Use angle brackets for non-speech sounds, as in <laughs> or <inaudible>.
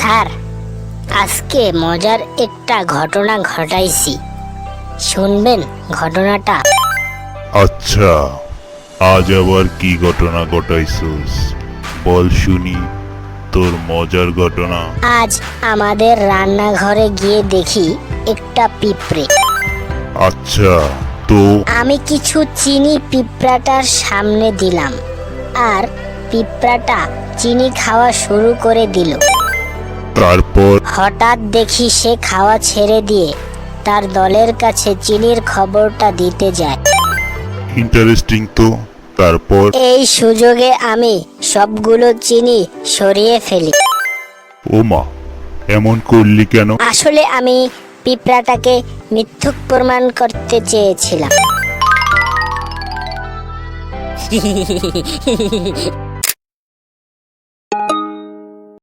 Sir আজকে মজার একটা ঘটনা ঘটাইছি। শুনবেন ঘটনাটা। আচ্ছা আজ আবার কি ঘটনা ঘটাইছস? বল শুনি তোর মজার ঘটনা। আজ আমাদের রান্নাঘরে গিয়ে দেখি একটা পিঁপড়ে। আচ্ছা তো? আমি কিছু চিনি পিঁপড়াটার সামনে দিলাম আর পিঁপড়াটা চিনি খাওয়া শুরু করে দিল। তারপর হঠাৎ দেখি সে খাওয়া ছেড়ে দিয়ে তার দলের কাছে চিনির খবরটা দিতে যায়। ইন্টারেস্টিং তো। তারপর? এই সুযোগে আমি সবগুলো চিনি সরিয়ে ফেলি। ওমা এমন করলি কেন? আসলে আমি পিঁপড়াটাকে মিথ্যুক প্রমাণ করতে চেয়েছিলাম। <laughs>